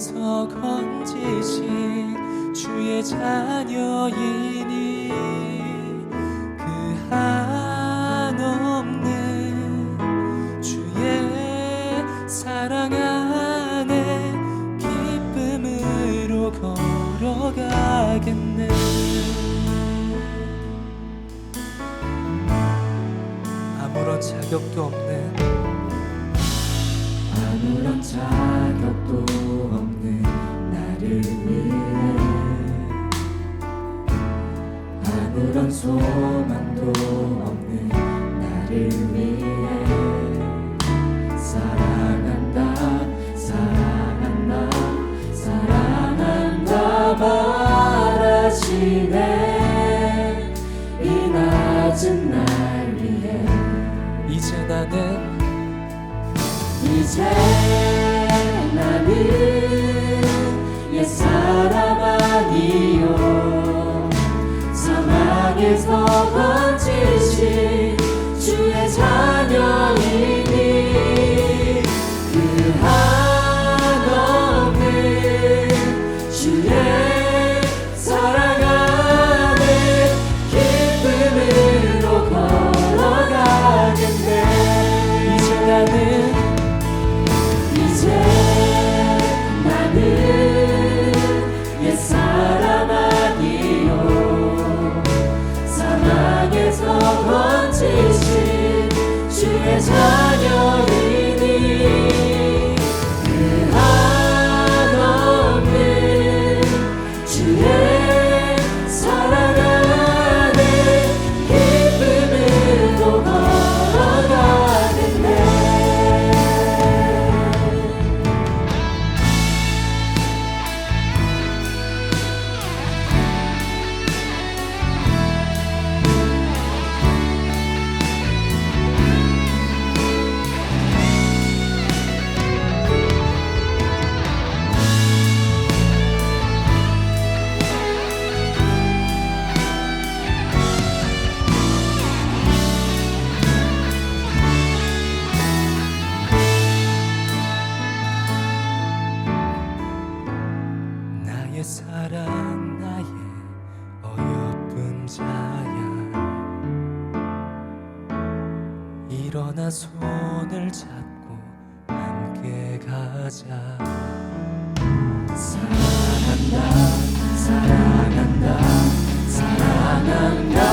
위해서 건지신 주의 자녀이니 그 한없는 주의 사랑 안에 기쁨으로 걸어가겠네. 아무런 자격도 없는 아무런 자격 아무런 소망도 없는 나를 위해. 사랑한다 사랑한다 사랑한다 말하시네. 이 낮은 날 위해. 이제 나는 이제 나는 사망에서 주 일어나 손을 잡고 함께 가자. 사랑한다 사랑한다 사랑한다.